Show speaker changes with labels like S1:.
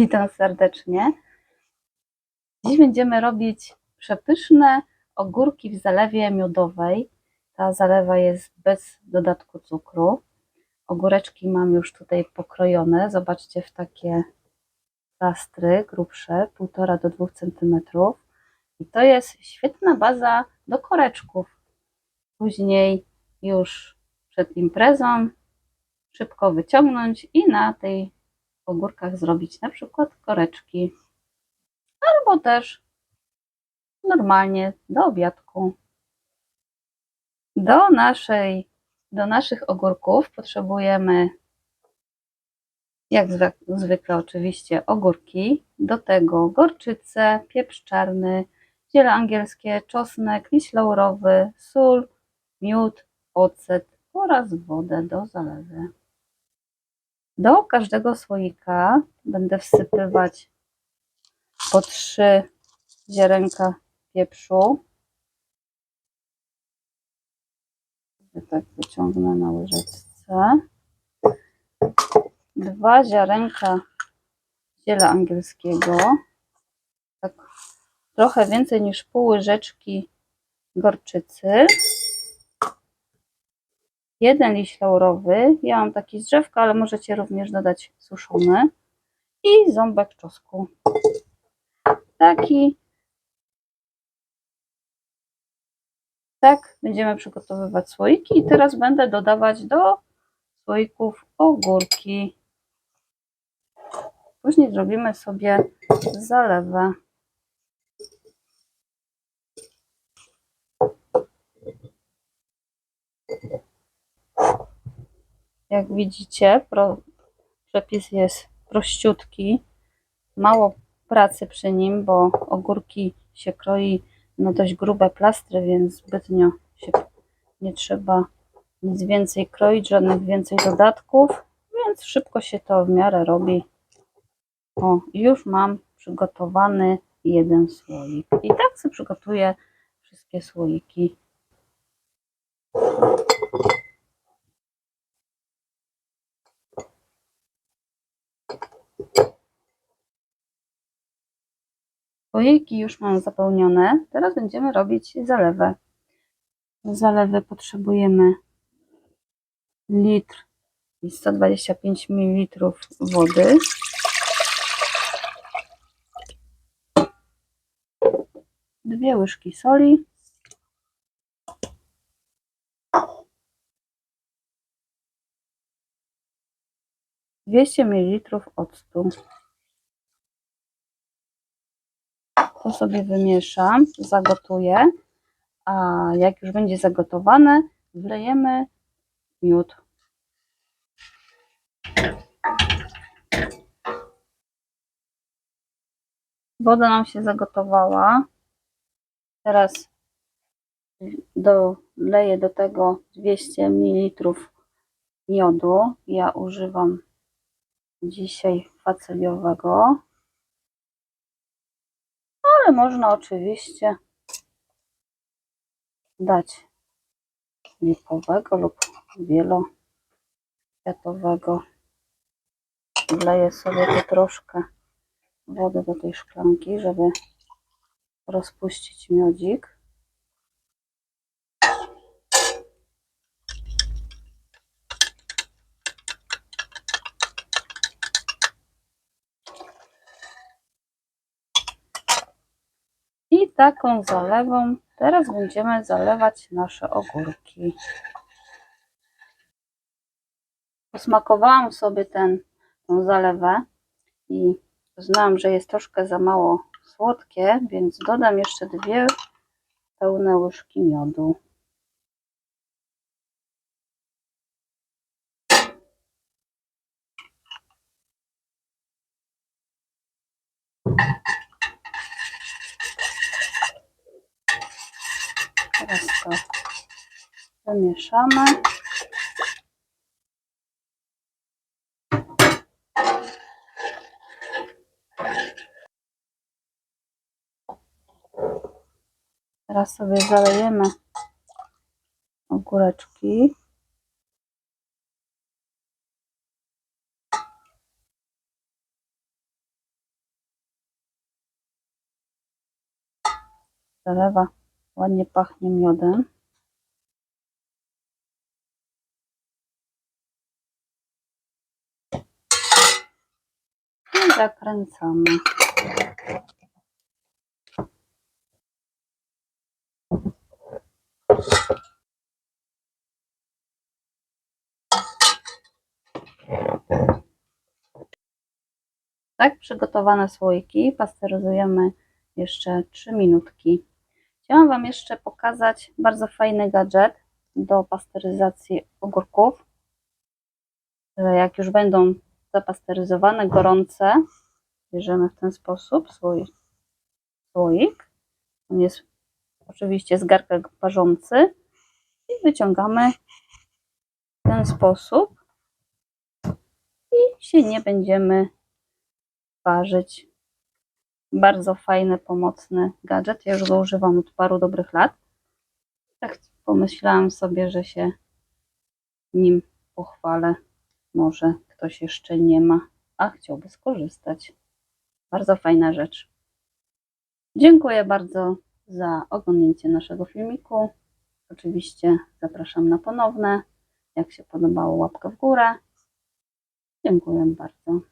S1: Witam serdecznie. Dziś będziemy robić przepyszne ogórki w zalewie miodowej. Ta zalewa jest bez dodatku cukru. Ogóreczki mam już tutaj pokrojone. Zobaczcie w takie plastry grubsze, 1,5 do 2 cm. I to jest świetna baza do koreczków. Później już przed imprezą szybko wyciągnąć i na tej ogórkach zrobić na przykład koreczki. Albo też normalnie do obiadku. Do naszej, do naszych ogórków potrzebujemy jak zwykle oczywiście ogórki, do tego gorczycę, pieprz czarny, ziele angielskie, czosnek, liść laurowy, sól, miód, ocet oraz wodę do zalewy. Do każdego słoika będę wsypywać po trzy ziarenka pieprzu. Tak wyciągnę na łyżeczce. Dwa ziarenka ziela angielskiego. Tak trochę więcej niż pół łyżeczki gorczycy. Jeden liść laurowy. Ja mam taki z drzewka, ale możecie również dodać suszony. I ząbek czosnku. Taki. Tak będziemy przygotowywać słoiki. I teraz będę dodawać do słoików ogórki. Później zrobimy sobie zalewę. Jak widzicie, pro, przepis jest prościutki. Mało pracy przy nim, bo ogórki się kroi na dość grube plastry, więc zbytnio się nie trzeba nic więcej kroić, żadnych więcej dodatków, więc szybko się to w miarę robi. O, już mam przygotowany jeden słoik. I tak sobie przygotuję wszystkie słoiki. Słoiki już mam zapełnione. Teraz będziemy robić zalewę. Zalewy potrzebujemy litr i 125 ml wody. Dwie łyżki soli. Dwieście ml octu. To sobie wymieszam, zagotuję, a jak już będzie zagotowane, wlejemy miód. Woda nam się zagotowała. Teraz doleję do tego 200 ml miodu. Ja używam dzisiaj faceliowego ale można oczywiście dać lipowego lub wielokwiatowego. Wleję sobie tu troszkę wody do tej szklanki, żeby rozpuścić miodzik. I taką zalewą teraz będziemy zalewać nasze ogórki. Posmakowałam sobie ten, tą zalewę i uznałam, że jest troszkę za mało słodkie, więc dodam jeszcze dwie pełne łyżki miodu. Zamieszamy. Teraz sobie zalejemy ogóreczki. Zalewa ładnie pachnie miodem. Zakręcamy. Tak przygotowane słoiki pasteryzujemy jeszcze 3 minutki. Chciałam Wam jeszcze pokazać bardzo fajny gadżet do pasteryzacji ogórków. Że jak już będą zapasteryzowane, gorące, bierzemy w ten sposób swój słoik. On jest oczywiście z garka parzący i wyciągamy w ten sposób i się nie będziemy parzyć. Bardzo fajny, pomocny gadżet. Ja już go używam od paru dobrych lat. Tak pomyślałam sobie, że się nim pochwalę. Może ktoś jeszcze nie ma, a chciałby skorzystać. Bardzo fajna rzecz. Dziękuję bardzo za oglądnięcie naszego filmiku. Oczywiście zapraszam na ponowne. Jak się podobało, łapkę w górę. Dziękuję bardzo.